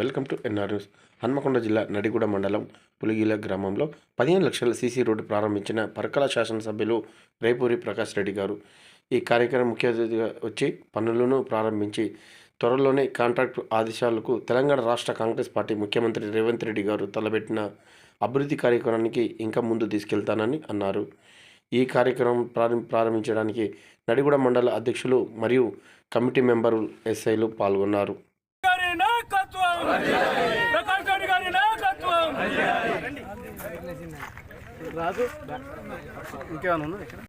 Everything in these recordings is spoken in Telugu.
Welcome to N R news. Hanamkonda జిల్లా నడిగూడ మండలం పులిగిల గ్రామంలో పదిహేను లక్షల సీసీ రోడ్డు ప్రారంభించిన పరకల శాసనసభ్యులు రేపూరి ప్రకాష్ రెడ్డి గారు. ఈ కార్యక్రమం ముఖ్య అతిథిగా వచ్చి పనులను ప్రారంభించి త్వరలోనే కాంట్రాక్టు ఆదేశాలకు తెలంగాణ రాష్ట్ర కాంగ్రెస్ పార్టీ ముఖ్యమంత్రి రేవంత్ రెడ్డి గారు తలపెట్టిన అభివృద్ధి కార్యక్రమానికి ఇంకా ముందు తీసుకెళ్తానని అన్నారు. ఈ కార్యక్రమం ప్రారం ప్రారంభించడానికి నడిగూడ మండల అధ్యక్షులు మరియు కమిటీ మెంబరు ఎస్ఐలు పాల్గొన్నారు. ప్రకాష్ రెడ్డి గారి నాయకత్వం. రాజు ఇంకేమైనా ఉన్నది ఇక్కడ?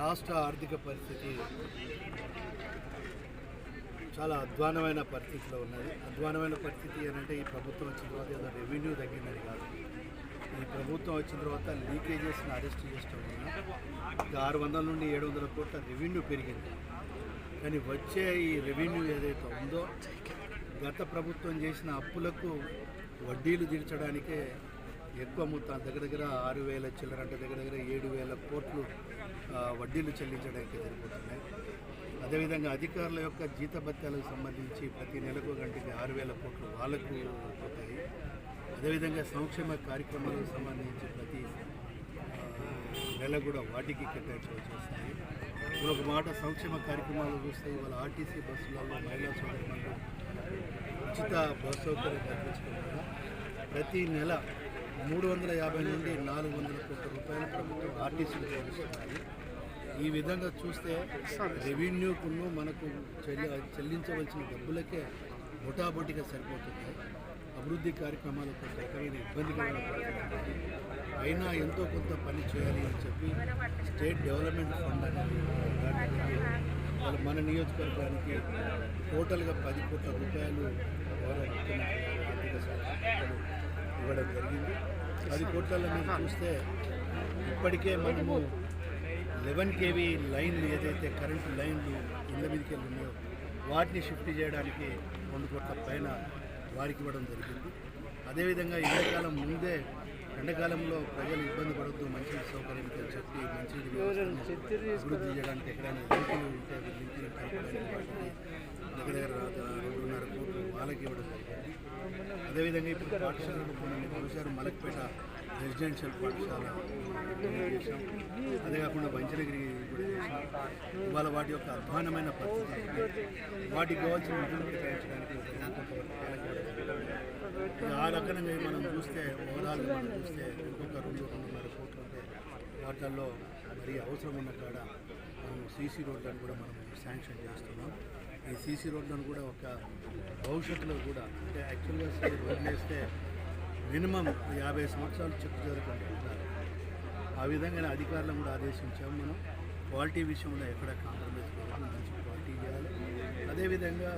రాష్ట్ర ఆర్థిక పరిస్థితి చాలా అధ్వానమైన పరిస్థితిలో ఉన్నది. అధ్వానమైన పరిస్థితి ఏంటంటే ఈ ప్రభుత్వం వచ్చిన తర్వాత ఏదో రెవెన్యూ తగ్గిందని కాదు. ఈ ప్రభుత్వం వచ్చిన తర్వాత లీకేజెస్ని అరెస్ట్ చేస్తూ వలన ఆరు వందల నుండి ఏడు వందల కోట్ల రెవెన్యూ పెరిగింది. కానీ వచ్చే ఈ రెవెన్యూ ఏదైతే ఉందో గత ప్రభుత్వం చేసిన అప్పులకు వడ్డీలు తీర్చడానికే ఎక్కువ మొత్తం దగ్గర దగ్గర ఆరు వేల చిల్లర అంటే దగ్గర దగ్గర ఏడు వేల కోట్లు వడ్డీలు చెల్లించడానికి సరిపోతున్నాయి. అదేవిధంగా అధికారుల యొక్క జీతభత్యాలకు సంబంధించి ప్రతి నెలకు గంటకి ఆరు వేల కోట్లు వాళ్ళకు పోతాయి. అదేవిధంగా సంక్షేమ కార్యక్రమాలకు సంబంధించి ప్రతి నెల కూడా వాటికి కేటాయించవలసి ఇప్పుడు ఒక మాట సంక్షేమ కార్యక్రమాలు చూస్తే ఇవాళ ఆర్టీసీ బస్సులలో మహిళా సోదరులు ఉచిత బస్ సౌకర్యం కల్పించడం ప్రతి నెల మూడు వందల యాభై నుండి నాలుగు వందల కోట్ల రూపాయలు ప్రభుత్వం ఆర్టీసీలు చెల్లిస్తున్నది ఈ విధంగా చూస్తే రెవెన్యూకును మనకు చెల్లి చెల్లించవలసిన డబ్బులకే బొటాబొటిగా సరిపోతుంది. అభివృద్ధి కార్యక్రమాలకు ఒక రకమైన ఇబ్బందికరమైన అయినా ఎంతో కొంత పని చేయాలి అని చెప్పి స్టేట్ డెవలప్మెంట్ ఫండ్ అనేది మన నియోజకవర్గానికి టోటల్గా పది కోట్ల రూపాయలు ఆర్థిక ఇవ్వడం జరిగింది. పది కోట్లలో మీరు చూస్తే ఇప్పటికే మనము లెవెన్ కేవీ లైన్లు ఏదైతే కరెంటు లైన్లు ఇళ్ళ మీదకి వెళ్ళి ఉన్నాయో వాటిని షిఫ్ట్ చేయడానికి రెండు కోట్ల పైన వారికి ఇవ్వడం జరిగింది. అదేవిధంగా ఎండాకాలం ముందే ఎండాకాలంలో ప్రజలు ఇబ్బంది పడొద్దు మంచినీటి సౌకర్యం చెప్పి వ్యవస్థను అభివృద్ధి చేయడానికి ఎక్కడైనా లింకులు ఉంటే లింకులు దగ్గర దగ్గర రెండున్నర కోట్లు వాళ్ళకి ఇవ్వడం జరిగింది. అదేవిధంగా ఇప్పుడు కొన్ని చూశారు మలక్పేట రెసిడెన్షియల్ పాఠశాల అదే కాకుండా బంచరగిరి కూడా చేశాం. ఇవాళ వాటి యొక్క అధ్వానమైన పరిస్థితి వాటికి కావాల్సిన నిధులు కేటాయించడానికి ఆ రకంగా మనం చూస్తే ఓవరాల్ మనం చూస్తే ఇంకొక రెండు రెండున్నర కోట్లు ఉంటే వాటిల్లో మరి అవసరం ఉన్న కాడ మనం సీసీ రోడ్లను కూడా మనం శాంక్షన్ చేస్తున్నాం. ఈ సీసీ రోడ్లను కూడా ఒక భవిష్యత్తులో కూడా అంటే యాక్చువల్గా రోడ్లు వేస్తే మినిమం యాభై సంవత్సరాలు చెక్ జరుగుతుంటారు. ఆ విధంగా అధికారులను కూడా ఆదేశించాము మనం. క్వాలిటీ విషయంలో ఎక్కడ కాంప్రమైజ్ కావాలి మంచి క్వాలిటీ చేయాలి అదేవిధంగా